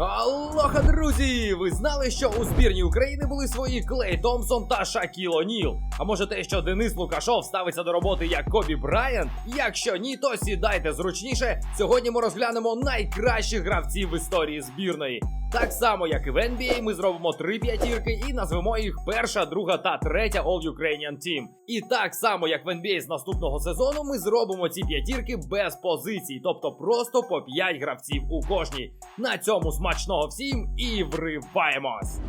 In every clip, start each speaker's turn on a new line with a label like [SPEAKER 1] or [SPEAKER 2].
[SPEAKER 1] Алоха, друзі! Ви знали, що у збірні України були свої Клей Томпсон та Шакіл О'Ніл? А може те, що Денис Лукашов ставиться до роботи як Кобі Брайан? Якщо ні, то сідайте зручніше. Сьогодні ми розглянемо найкращих гравців в історії збірної. Так само, як і в NBA, ми зробимо три п'ятірки і назвемо їх перша, друга та третя All-Ukrainian Team. І так само, як в NBA з наступного сезону, ми зробимо ці п'ятірки без позицій, тобто просто по 5 гравців у кожній. На цьому смачного всім і вриваємось!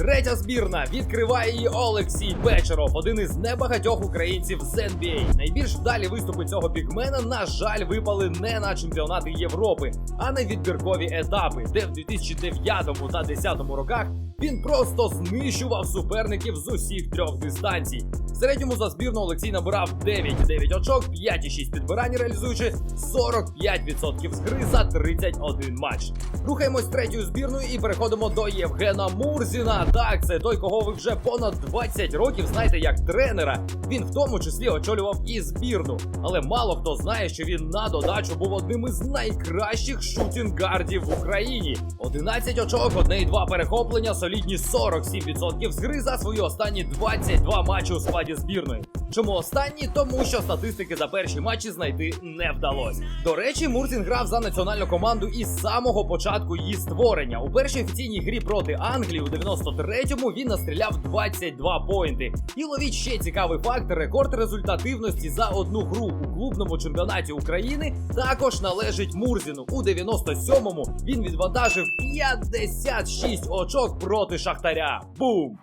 [SPEAKER 1] Третя збірна відкриває її Олексій Печеров, один із небагатьох українців з NBA. Найбільш вдалі виступи цього бігмена, на жаль, випали не на чемпіонати Європи, а на відбіркові етапи, де в 2009 та 2010 роках він просто знищував суперників з усіх трьох дистанцій. Середньому за збірну Олексій набирав 9,9 очок, 5,6 підбирань, реалізуючи 45% з гри за 31 матч. Рухаємось третьою збірною і переходимо до Євгена Мурзіна. Так, це той, кого ви вже понад 20 років знаєте як тренера. Він в тому числі очолював і збірну. Але мало хто знає, що він на додачу був одним із найкращих шутінгардів в Україні. 11 очок, 1,2 перехоплення, солідні 47% з гри за свої останні 22 матчі у складі збірної. Чому останні? Тому що статистики за перші матчі знайти не вдалося. До речі, Мурзін грав за національну команду із самого початку її створення. У першій офіційній грі проти Англії у 93-му він настріляв 22 поінти. І ловіть ще цікавий факт: рекорд результативності за одну гру у клубному чемпіонаті України також належить Мурзіну. У 97-му він відвантажив 56 очок проти Шахтаря. Бум!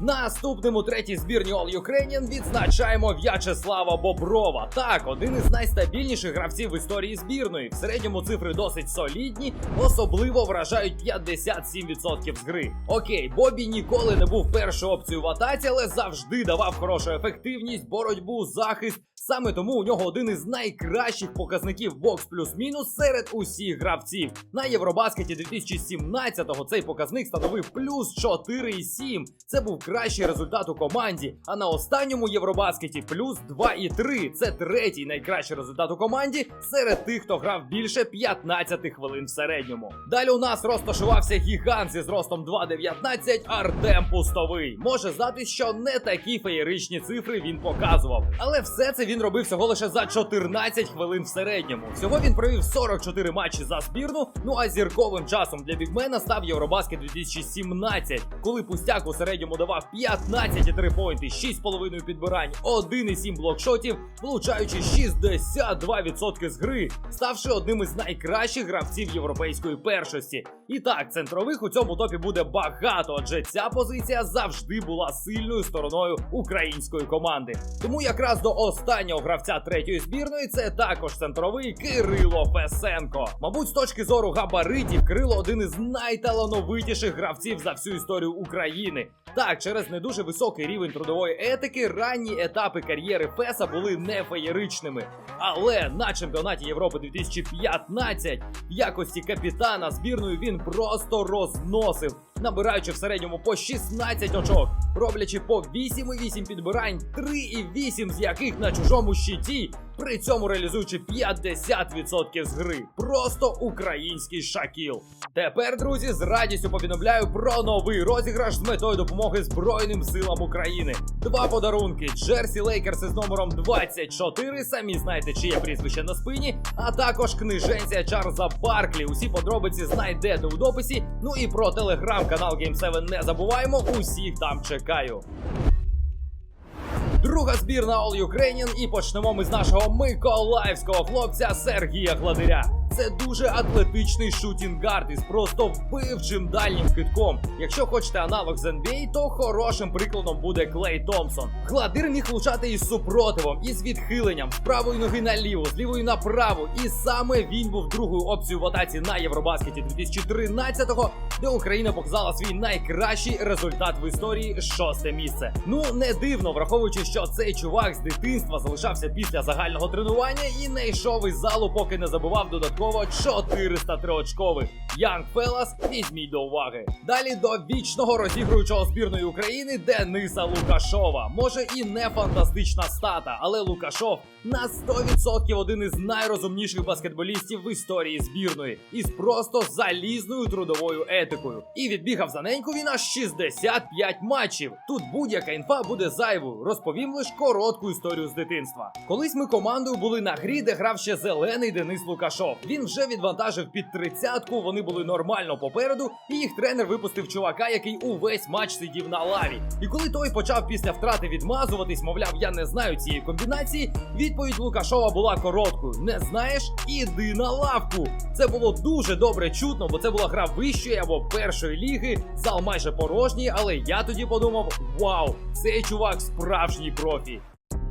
[SPEAKER 1] Наступним у третій збірні All Ukrainian відзначаємо В'ячеслава Боброва. Так, один із найстабільніших гравців в історії збірної. В середньому цифри досить солідні, особливо вражають 57% з гри. Окей, Бобі ніколи не був першою опцією в атаці, але завжди давав хорошу ефективність, боротьбу, захист. Саме тому у нього один із найкращих показників бокс плюс-мінус серед усіх гравців. На Євробаскеті 2017-го цей показник становив плюс 4,7. Це був кращий результат у команді. А на останньому Євробаскеті плюс 2,3. Це третій найкращий результат у команді серед тих, хто грав більше 15 хвилин в середньому. Далі у нас розташувався гігант зі зростом 2,19 Артем Пустовий. Може здатись, що не такі феєричні цифри він показував, але все це він робив всього лише за 14 хвилин в середньому. Всього він провів 44 матчі за збірну. Ну а зірковим часом для бігмена став Євробаскет 2017, коли пустяк у середньому давав 15,3 поінти, 6,5 підбирань, 1,7 блокшотів, влучаючи 62% з гри, ставши одним із найкращих гравців європейської першості. І так, центрових у цьому топі буде багато, адже ця позиція завжди була сильною стороною української команди. Тому якраз до останнього гравця третьої збірної це також центровий Кирило Фесенко. Мабуть, з точки зору габаритів, Кирило один із найталановитіших гравців за всю історію України. Так, через не дуже високий рівень трудової етики, ранні етапи кар'єри Феса були не феєричними. Але на чемпіонаті Європи 2015 в якості капітана збірної він просто розносив, набираючи в середньому по 16 очок, роблячи по 8,8 підбирань, 3,8 з яких на чужому щиті, при цьому реалізуючи 50% з гри. Просто український шакіл. Тепер, друзі, з радістю повідомляю про новий розіграш з метою допомоги Збройним силам України. Два подарунки: Джерсі Лейкерс із номером 24. Самі знаєте, чиє прізвище на спині, а також книженця Чарльза Барклі. Усі подробиці знайдете у дописі. Ну і про телеграм-канал Game7 не забуваємо. Усіх там чекаю. Друга збірна All Ukrainian і почнемо ми з нашого миколаївського хлопця Сергія Гладиря. Це дуже атлетичний шутінгард із просто вбивчим дальнім китком. Якщо хочете аналог з NBA, то хорошим прикладом буде Клей Томпсон. Гладир міг влучати із супротивом, із відхиленням, з правої ноги наліво, з лівої направо. І саме він був другою опцією в атаці на Євробаскеті 2013-го. Де Україна показала свій найкращий результат в історії шосте місце. Ну не дивно, враховуючи, що цей чувак з дитинства залишався після загального тренування і не йшов із залу, поки не забував додатково 403 очкових. Янг Фелас, візьміть до уваги. Далі до вічного розігруючого збірної України Дениса Лукашова. Може і не фантастична стата, але Лукашов на 100% один із найрозумніших баскетболістів в історії збірної із просто залізною трудовою етикою. І відбігав за неньку він аж 65 матчів. Тут будь-яка інфа буде зайвою. Розповім лише коротку історію з дитинства. Колись ми командою були на грі, де грав ще зелений Денис Лукашов. Він вже відвантажив під тридцятку. Вони були нормально попереду, і їх тренер випустив чувака, який увесь матч сидів на лаві. І коли той почав після втрати відмазуватись, мовляв, я не знаю цієї комбінації. Відповідь Лукашова була короткою: не знаєш, іди на лавку. Це було дуже добре чутно, бо це була гра вищої або першої ліги. Зал майже порожній, але я тоді подумав: вау, цей чувак справжній профі.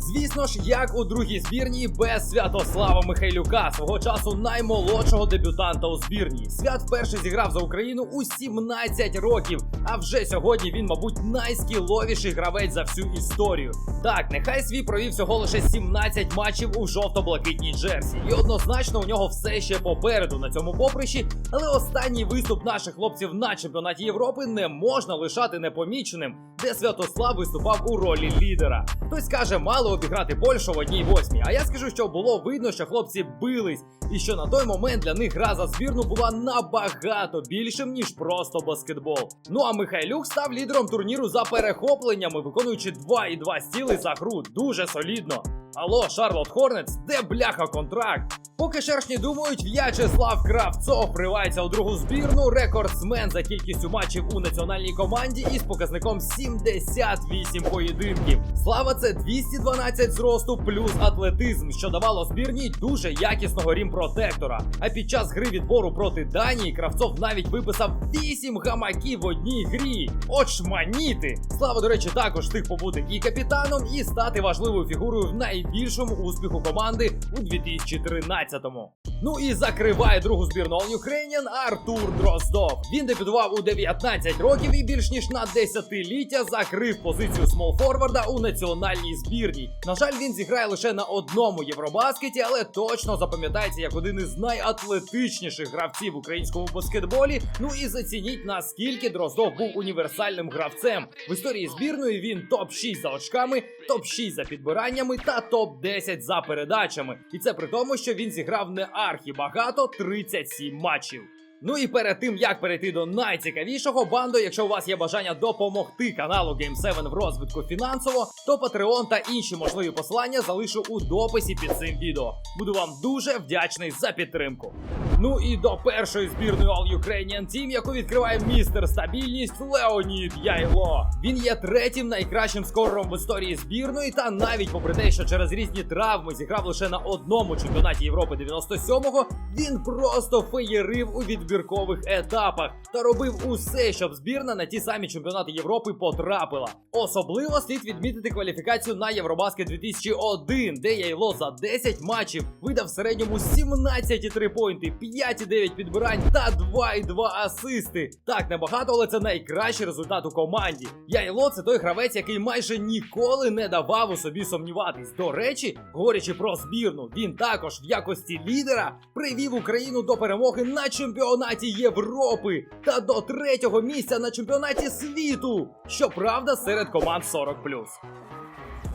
[SPEAKER 1] Звісно ж, як у другій збірній без Святослава Михайлюка, свого часу наймолодшого дебютанта у збірній. Свят вперше зіграв за Україну у 17 років. А вже сьогодні він, мабуть, найскіловіший гравець за всю історію. Так, нехай свій провів всього лише 17 матчів у жовто-блакитній джерсі. І однозначно у нього все ще попереду на цьому поприщі. Але останній виступ наших хлопців на чемпіонаті Європи не можна лишати непоміченим, де Святослав виступав у ролі лідера. Хтось каже, мало обіграти Польщу в одній восьмій. А я скажу, що було видно, що хлопці бились, і що на той момент для них гра за збірну була набагато більшим, ніж просто баскетбол. Ну а Михайлюк став лідером турніру за перехопленнями, виконуючи 2,2 стіли за гру. Дуже солідно. Алло, Шарлот Хорнетс, де бляха контракт? Поки шершні думають, В'ячеслав Кравцов вривається у другу збірну, рекордсмен за кількістю матчів у національній команді із показником 78 поєдинків. Слава це 212 зросту плюс атлетизм, що давало збірній дуже якісного рімпротектора. А під час гри відбору проти Данії Кравцов навіть виписав 8 гамаків в одній грі. Очманіти! Слава, до речі, також встиг побути і капітаном, і стати важливою фігурою в найбільшому успіху команди у 2013-му. Ну і закриває другу збірну All Ukrainian Артур Дроздов. Він дебютував у 19 років і більш ніж на десятиліття закрив позицію смолфорварда у національній збірній. На жаль, він зіграє лише на одному євробаскеті, але точно запам'ятається як один із найатлетичніших гравців українському баскетболі. Ну і зацініть наскільки Дроздов був універсальним гравцем. В історії збірної він топ 6 за очками, топ 6 за підбираннями та топ 10 за передачами. І це при тому, що він зіграв не архі багато 37 матчів. Ну і перед тим як перейти до найцікавішого бандо, якщо у вас є бажання допомогти каналу Game 7 в розвитку фінансово, то Patreon та інші можливі посилання залишу у дописі під цим відео. Буду вам дуже вдячний за підтримку. Ну і до першої збірної All Ukrainian Team, яку відкриває містер стабільність Леонід Яйло. Він є третім найкращим скорером в історії збірної, та навіть попри те, що через різні травми зіграв лише на одному чемпіонаті Європи 97-го, він просто феєрив у відбіркових етапах та робив усе, щоб збірна на ті самі чемпіонати Європи потрапила. Особливо слід відмітити кваліфікацію на Євробаскет 2001, де Яйло за 10 матчів видав в середньому 17,3 поінти, 5,9 підбирань та 2,2 асисти. Так небагато, але це найкращий результат у команді. Яйло це той гравець, який майже ніколи не давав у собі сумніватись. До речі, говорячи про збірну, він також в якості лідера привів Україну до перемоги на чемпіонаті Європи та до третього місця на чемпіонаті світу. Щоправда, серед команд 40+.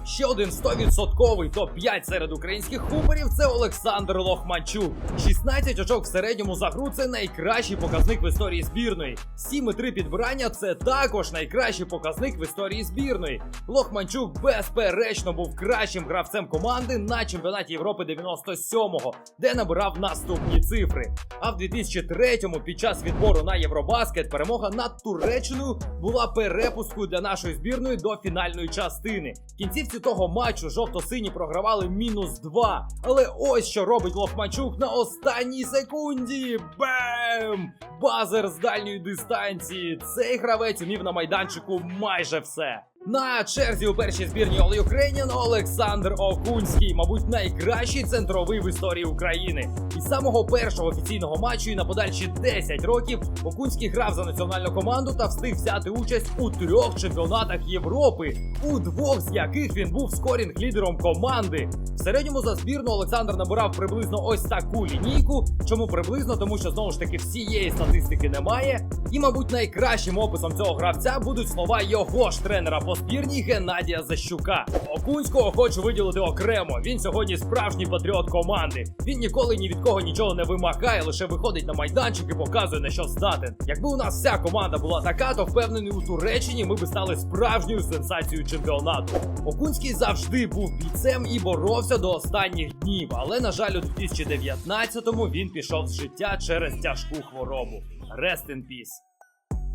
[SPEAKER 1] Ще один 100% топ-5 серед українських хуперів це Олександр Лохманчук. 16 очок в середньому за гру це найкращий показник в історії збірної. 7,3 підбирання це також найкращий показник в історії збірної. Лохманчук безперечно був кращим гравцем команди на чемпіонаті Європи 97-го, де набирав наступні цифри. А в 2003-му під час відбору на Євробаскет перемога над Туреччиною була перепускою для нашої збірної до фінальної частини. В кінцівці того матчу жовто-сині програвали мінус 2. Але ось що робить Лохманчук на останній секунді. Бем! Базер з дальньої дистанції. Цей гравець умів на майданчику майже все. На черзі у першій збірні All Ukrainian Олександр Окунський, мабуть, найкращий центровий в історії України. Із самого першого офіційного матчу і на подальші 10 років Окунський грав за національну команду та встиг взяти участь у трьох чемпіонатах Європи, у двох з яких він був скорінг лідером команди. В середньому за збірну Олександр набирав приблизно ось таку лінійку. Чому приблизно? Тому що знову ж таки всієї статистики немає. І, мабуть, найкращим описом цього гравця будуть слова його ж тренера по збірній Геннадія Защука. Окунського хочу виділити окремо. Він сьогодні справжній патріот команди. Він ніколи ні від кого нічого не вимагає, лише виходить на майданчик і показує на що здатен. Якби у нас вся команда була така, то впевнений у Туреччині ми би стали справжньою сенсацією чемпіонату. Окунський завжди був бійцем і боровся до останніх днів, але на жаль, у 2019-му він пішов з життя через тяжку хворобу. Rest in peace.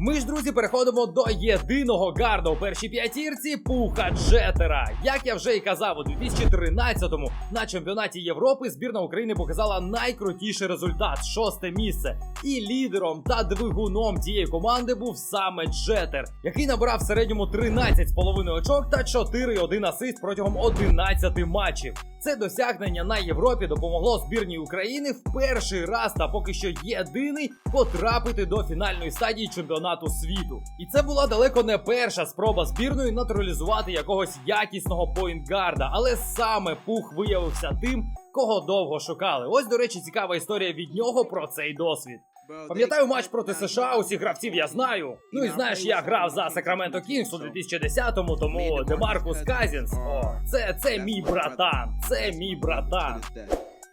[SPEAKER 1] Ми ж, друзі, переходимо до єдиного у першій п'ятірці Пуха Джетера. Як я вже і казав, у 2013-му на чемпіонаті Європи збірна України показала найкрутіший результат шосте місце. І лідером та двигуном тієї команди був саме Джетер, який набрав в середньому 13,5 очок та 4,1 асист протягом 11 матчів. Це досягнення на Європі допомогло збірній України в перший раз та поки що єдиний потрапити до фінальної стадії чемпіонату світу. І це була далеко не перша спроба збірної натуралізувати якогось якісного поінтгарда, але саме Пух виявився тим, кого довго шукали. Ось, до речі, цікава історія від нього про цей досвід. Пам'ятаю матч проти США, усіх гравців я знаю. Ну і знаєш, я грав за Сакраменто Кінгс у 2010-му, тому Демаркус Казінс. О, це, це мій братан, це мій братан.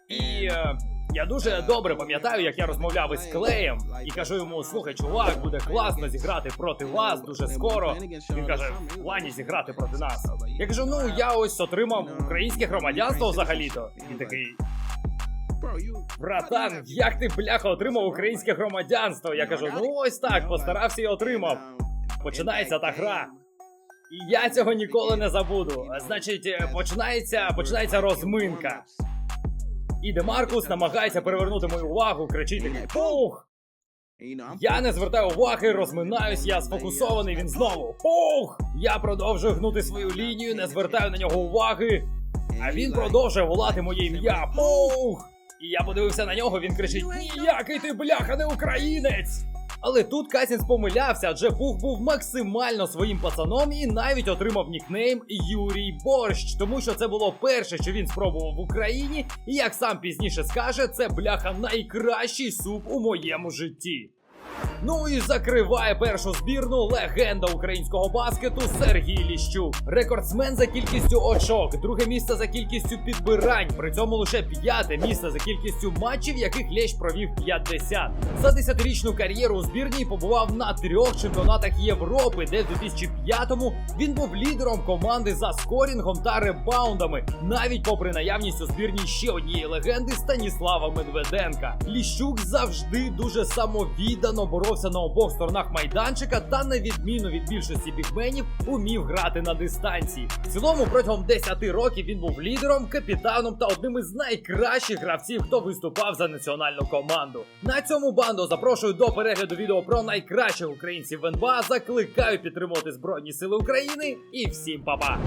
[SPEAKER 1] І е, я дуже добре пам'ятаю, як я розмовляв із Клеєм і кажу йому: слухай, чувак, буде класно зіграти проти вас дуже скоро. Він каже, в плані зіграти проти нас. Я кажу, ну я ось отримав українське громадянство взагалі-то. Він такий. Братан, як ти бляха отримав українське громадянство? Я кажу, ну ось так, постарався і отримав. Починається та гра. І я цього ніколи не забуду. Значить, е, починається, починається розминка. І Демаркус намагається привернути мою увагу, кричить такий Пух! Я не звертаю уваги, розминаюсь, я сфокусований, він знову Пух! Я продовжую гнути свою лінію, не звертаю на нього уваги. А він продовжує волати моє ім'я Пух! І я подивився на нього, він кричить: Ніякий ти бляха не українець! Але тут Касінс помилявся, адже Пух був максимально своїм пацаном і навіть отримав нікнейм Юрій Борщ, тому що це було перше, що він спробував в Україні, і як сам пізніше скаже, це бляха найкращий суп у моєму житті. Ну і закриває першу збірну легенда українського баскету Сергій Ліщук. Рекордсмен за кількістю очок, друге місце за кількістю підбирань. При цьому лише п'яте місце за кількістю матчів, яких Лещ провів 50. За десятирічну кар'єру у збірній побував на трьох чемпіонатах Європи, де в 2005-му він був лідером команди за скорінгом та ребаундами, навіть попри наявність у збірній ще однієї легенди Станіслава Медведенка. Ліщук завжди дуже самовіддано боровся на обох сторонах майданчика та, на відміну від більшості бігменів, умів грати на дистанції. В цілому, протягом 10 років він був лідером, капітаном та одним із найкращих гравців, хто виступав за національну команду. На цьому банду запрошую до перегляду відео про найкращих українців в НБА. Закликаю підтримувати Збройні Сили України і всім па-па!